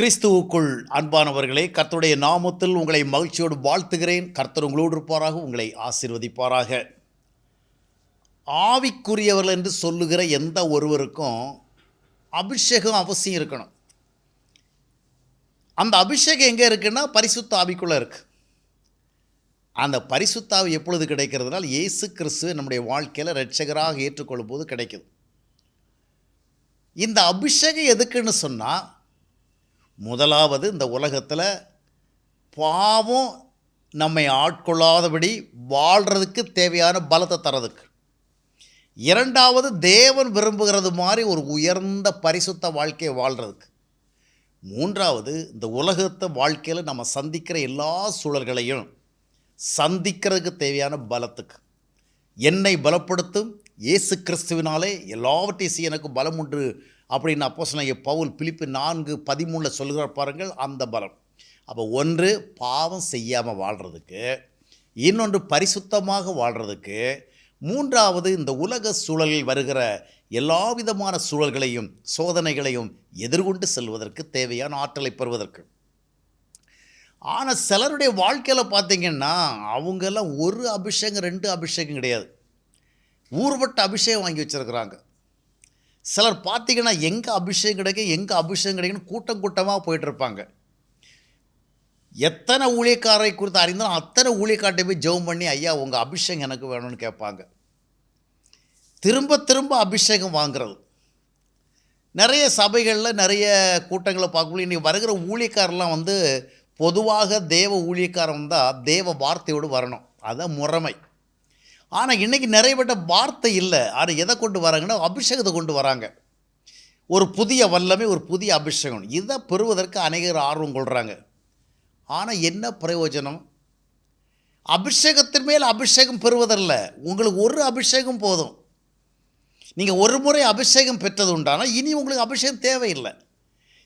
கிறிஸ்துவுக்குள் அன்பானவர்களே கர்த்தருடைய நாமத்தில் உங்களை மகிழ்ச்சியோடு வாழ்த்துகிறேன். கர்த்தர் உங்களோடு இருப்பாராக உங்களை ஆசிர்வதிப்பாராக. ஆவிக்குரியவர்கள் என்று சொல்லுகிற எந்த ஒருவருக்கும் அபிஷேகம் அவசியம் இருக்கணும். அந்த அபிஷேகம் எங்கே இருக்குன்னா பரிசுத்த ஆவிக்குள்ளே இருக்குது அந்த பரிசுத்தாவி எப்பொழுது கிடைக்கிறதுனால் இயேசு கிறிஸ்து நம்முடைய வாழ்க்கையில் ரட்சகராக ஏற்றுக்கொள்ளும் போது கிடைக்குது. இந்த அபிஷேகம் எதுக்குன்னு சொன்னால் முதலாவது இந்த உலகத்தில் பாவம் நம்மை ஆட்கொள்ளாதபடி வாழ்கிறதுக்கு தேவையான பலத்தை தரதுக்கு இரண்டாவது தேவன் விரும்புகிறது மாதிரி ஒரு உயர்ந்த பரிசுத்த வாழ்க்கையை வாழ்கிறதுக்கு மூன்றாவது இந்த உலகத்தை வாழ்க்கையில் நம்ம சந்திக்கிற எல்லா சூழல்களையும் சந்திக்கிறதுக்கு தேவையான பலத்துக்கு. என்னை பலப்படுத்தும் இயேசு கிறிஸ்துவினாலே எல்லாவற்றையும் செய்ய எனக்கு பலம் உண்டு அப்படின்னு அப்போ சொன்ன பவுல் பிலிப்பு நான்கு பதிமூணில் சொல்கிறார் பாருங்கள் அந்த பலம். அப்போ ஒன்று பாவம் செய்யாமல் வாழ்கிறதுக்கு இன்னொன்று பரிசுத்தமாக வாழ்கிறதுக்கு மூன்றாவது இந்த உலக சூழலில் வருகிற எல்லா விதமான சூழல்களையும் சோதனைகளையும் எதிர்கொண்டு செல்வதற்கு தேவையான ஆற்றலை பெறுவதற்கு. ஆனால் சிலருடைய வாழ்க்கையில் பார்த்தீங்கன்னா அவங்கெல்லாம் ஒரு அபிஷேகம் ரெண்டு அபிஷேகம் கிடையாது. ஊர்வட்ட அபிஷேகம் வாங்கி வச்சுருக்குறாங்க. சிலர் பார்த்தீங்கன்னா எங்கே அபிஷேகம் கிடைக்கும் எங்கே அபிஷேகம் கிடைக்குன்னு கூட்டம் கூட்டமாக போயிட்டுருப்பாங்க. எத்தனை ஊழியக்காரரை குறித்து அறிந்தாலும் அத்தனை ஊழியக்கார்ட்டை போய் ஜெபம் பண்ணி ஐயா உங்கள் அபிஷேகம் எனக்கு வேணும்னு கேட்பாங்க. திரும்ப திரும்ப அபிஷேகம் வாங்குறது. நிறைய சபைகளில் நிறைய கூட்டங்களை பார்க்கக்கூடிய இன்றைக்கி வருகிற ஊழியக்காரெலாம் வந்து பொதுவாக தேவ ஊழியக்காரன் தான் தேவ வார்த்தையோடு வரணும். அதுதான் முறைமை. ஆனால் இன்றைக்கி நிறைய பேட்ட வார்த்தை இல்லை. ஆனால் எதை கொண்டு வராங்கன்னா அபிஷேகத்தை கொண்டு வராங்க. ஒரு புதிய வல்லமை ஒரு புதிய அபிஷேகம். இதை பெறுவதற்கு அநேகர் ஆர்வம் கொள்கிறாங்க ஆனால் என்ன பிரயோஜனம்? அபிஷேகத்தின் மேல் அபிஷேகம் பெறுவதல்ல. உங்களுக்கு ஒரு அபிஷேகம் போதும். நீங்கள் ஒரு முறை அபிஷேகம் பெற்றது உண்டானால் இனி உங்களுக்கு அபிஷேகம் தேவையில்லை.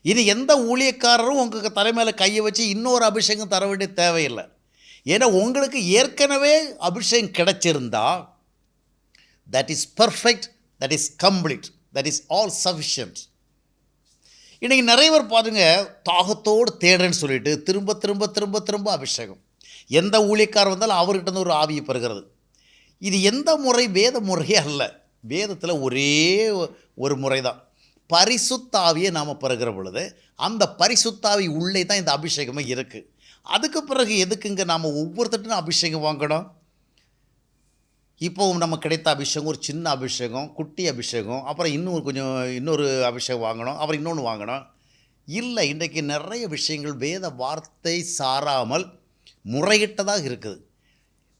இனி எந்த ஊழியக்காரரும் உங்களுக்கு தலைமையில் கையை வச்சு இன்னொரு அபிஷேகம் தர வேண்டிய தேவையில்லை. ஏன்னா உங்களுக்கு ஏற்கனவே அபிஷேகம் கிடைச்சிருந்தா that is perfect that is complete that is all sufficient இன்றைக்கி நிறைய பேர் பாருங்க தாகத்தோடு தேடுறேன்னு சொல்லிட்டு திரும்ப திரும்ப திரும்ப திரும்ப அபிஷேகம். எந்த ஊழியக்காரர் வந்தாலும் அவர்கிட்ட ஒரு ஆவியை பெறுகிறது. இது எந்த முறை? வேத முறையே அல்ல. வேதத்தில் ஒரே ஒரு முறை தான் பரிசுத்தாவியை நாம் பெறுகிற பொழுது அந்த பரிசுத்தாவி உள்ளே தான் இந்த அபிஷேகமே இருக்குது அதுக்கு பிறகு எதுக்குங்க நாம் ஒவ்வொருத்தட்டும் அபிஷேகம் வாங்கணும்? இப்போ நம்ம கிடைத்த அபிஷேகம் ஒரு சின்ன அபிஷேகம் குட்டி அபிஷேகம் அப்புறம் இன்னும் கொஞ்சம் இன்னொரு அபிஷேகம் வாங்கணும் அப்புறம் இன்னொன்று வாங்கணும். இல்லை இன்றைக்கு நிறைய விஷயங்கள் வேத வார்த்தை சாராமல் முறையிட்டதாக இருக்குது.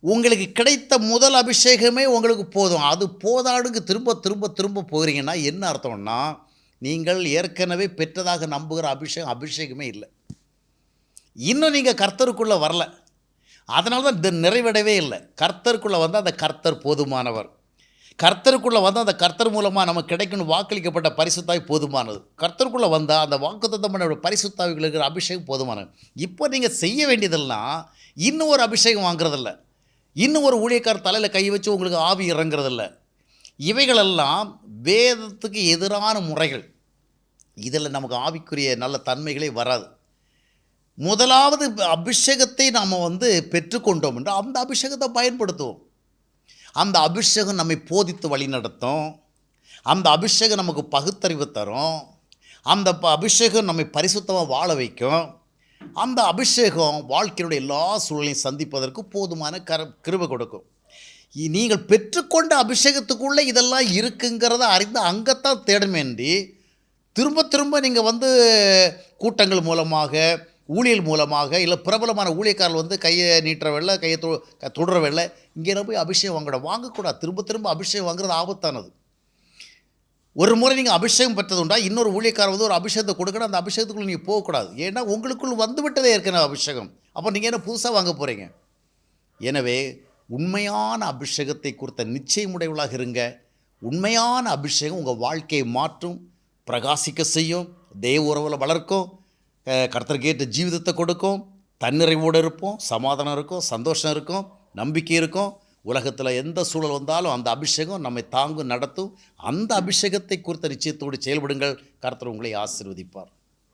உங்களுக்கு கிடைத்த முதல் அபிஷேகமே உங்களுக்கு போதும். அது போதாடுங்க திரும்ப திரும்ப திரும்ப போகிறீங்கன்னா என்ன அர்த்தம்னா நீங்கள் ஏற்கனவே பெற்றதாக நம்புகிற அபிஷேகம் அபிஷேகமே இல்லை. இன்னும் நீங்கள் கர்த்தருக்குள்ளே வரல. அதனால தான் இது நிறைவடவே இல்லை. கர்த்தருக்குள்ளே வந்து அந்த கர்த்தர் போதுமானவர். கர்த்தருக்குள்ளே வந்து அந்த கர்த்தர் மூலமாக நமக்கு கிடைக்கணும் வாக்களிக்கப்பட்ட பரிசுத்தாய் போதுமானது. கர்த்தருக்குள்ளே வந்தால் அந்த வாக்குத்தத்தம் பரிசுத்தாவிகளுக்கு பரிசுத்தாவிகள் இருக்கிற அபிஷேகம் போதுமானது. இப்போ நீங்கள் செய்ய வேண்டியதெல்லாம் இன்னும் ஒரு அபிஷேகம் வாங்குறதில்ல. இன்னும் ஒரு ஊழியக்கார தலையில் கை வச்சு உங்களுக்கு ஆவி இறங்குறதில்ல. இவைகளெல்லாம் வேதத்துக்கு எதிரான முறைகள். இதில் நமக்கு ஆவிக்குரிய நல்ல தன்மைகளே வராது. முதலாவது அபிஷேகத்தை நாம் வந்து பெற்றுக்கொண்டோம் என்றால் அந்த அபிஷேகத்தை பயன்படுத்துவோம். அந்த அபிஷேகம் நம்மை போதித்து வழிநடத்தும் அந்த அபிஷேகம் நமக்கு பகுத்தறிவு தரும். அந்த ப அபிஷேகம் நம்மை பரிசுத்தமாக வாழ வைக்கும். அந்த அபிஷேகம் வாழ்க்கையினுடைய எல்லா சூழலையும் சந்திப்பதற்கு போதுமான கர கிருபை கொடுக்கும். நீங்கள் பெற்றுக்கொண்ட அபிஷேகத்துக்குள்ளே இதெல்லாம் இருக்குங்கிறத அறிந்து அங்கத்தான் தேடமேண்டி திரும்ப திரும்ப நீங்கள் வந்து கூட்டங்கள் மூலமாக ஊழியல் மூலமாக இல்லை பிரபலமான ஊழியக்காரர்கள் வந்து கையை நீட்டுற கையை தொ தொடுற இங்கே போய் அபிஷேகம் வாங்கக்கூடாது வாங்கக்கூடாது. திரும்ப திரும்ப அபிஷேகம் வாங்குறது ஆபத்தானது. ஒரு முறை நீங்கள் அபிஷேகம் பெற்றது உண்டா? இன்னொரு ஊழியக்காரர் வந்து ஒரு அபிஷேகத்தை கொடுக்கணும் அந்த அபிஷேகத்துக்குள்ள நீங்கள் போகக்கூடாது. ஏன்னா உங்களுக்குள் வந்து விட்டதே ஏற்கனவே அபிஷேகம். அப்போ நீங்கள் என்ன புதுசாக வாங்க போகிறீங்க எனவே உண்மையான அபிஷேகத்தை குறித்த நிச்சயமுடையவளாக இருங்க. உண்மையான அபிஷேகம் உங்கள் வாழ்க்கையை மாற்றும் பிரகாசிக்க செய்யும் தேவ உறவில் வளர்க்கும் அஹ் ஜீவிதத்தை கொடுக்கும். தன்னிறைவோடு இருப்போம் சமாதானம் இருக்கும் சந்தோஷம் இருக்கும் நம்பிக்கை இருக்கும். உலகத்தில் எந்த சூழல் வந்தாலும் அந்த அபிஷேகம் நம்மை தாங்கும் நடத்தும். அந்த அபிஷேகத்தை குறித்த நிச்சயத்தோடு செயல்படுங்கள். கர்த்தர் உங்களை ஆசிர்வதிப்பார்.